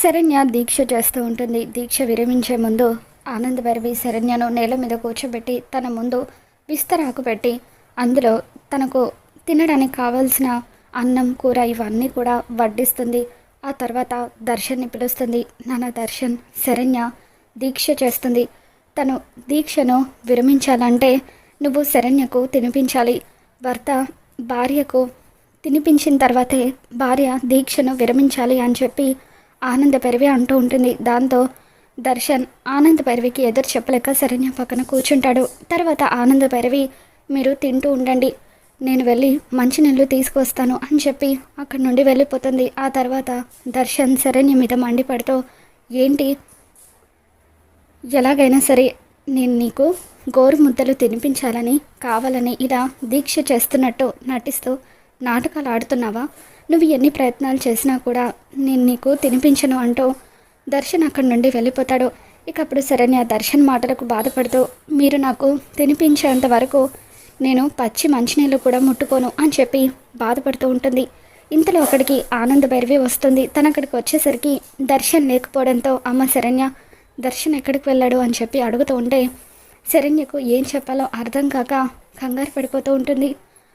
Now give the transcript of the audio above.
శరణ్య దీక్ష చేస్తూ ఉంటుంది. దీక్ష విరమించే ముందు ఆనంద్ భైరవి శరణ్యను నేల మీద కూర్చోబెట్టి తన ముందు విస్తరాకు పెట్టి అందులో తనకు తినడానికి కావాల్సిన అన్నం కూర ఇవన్నీ కూడా వడ్డిస్తుంది. ఆ తర్వాత దర్శన్ని పిలుస్తుంది. నాన్న దర్శన్ శరణ్య దీక్ష చేస్తుంది. తను దీక్షను విరమించాలంటే నువ్వు శరణ్యకు తినిపించాలి. భర్త భార్యకు తినిపించిన తర్వాతే భార్య దీక్షను విరమించాలి అని చెప్పి ఆనంద పెరివి అంటూ ఉంటుంది. దాంతో దర్శన్ ఆనంద భైరవికి ఎదురు చెప్పలేక శరణ్య పక్కన కూర్చుంటాడు. తర్వాత ఆనంద భైరవి మీరు తింటూ ఉండండి. నేను వెళ్ళి మంచినీళ్ళు తీసుకొస్తాను అని చెప్పి అక్కడి నుండి వెళ్ళిపోతుంది. ఆ తర్వాత దర్శన్ శరణ్య మీద మండిపడుతూ ఏంటి? ఎలాగైనా సరే నేను నీకు గోరు ముద్దలు తినిపించాలని కావాలని ఇలా దీక్ష చేస్తున్నట్టు నటిస్తూ నాటకాలు ఆడుతున్నావా? నువ్వు ఎన్ని ప్రయత్నాలు చేసినా కూడా నేను నీకు తినిపించను అంటూ దర్శన్ అక్కడి నుండి వెళ్ళిపోతాడు. ఇక అప్పుడు శరణ్య దర్శన్ మాటలకు బాధపడుతూ మీరు నాకు తినిపించేంత వరకు నేను పచ్చి మంచినీళ్ళు కూడా ముట్టుకోను అని చెప్పి బాధపడుతూ ఉంటుంది. ఇంతలో అక్కడికి ఆనంద భైరవి వస్తుంది. తన అక్కడికి వచ్చేసరికి దర్శన్ లేకపోవడంతో అమ్మ శరణ్య దర్శన్ ఎక్కడికి వెళ్ళాడు? అని చెప్పి అడుగుతూ ఉంటే శరణ్యకు ఏం చెప్పాలో అర్థం కాక కంగారు పడిపోతూ ఉంటుంది.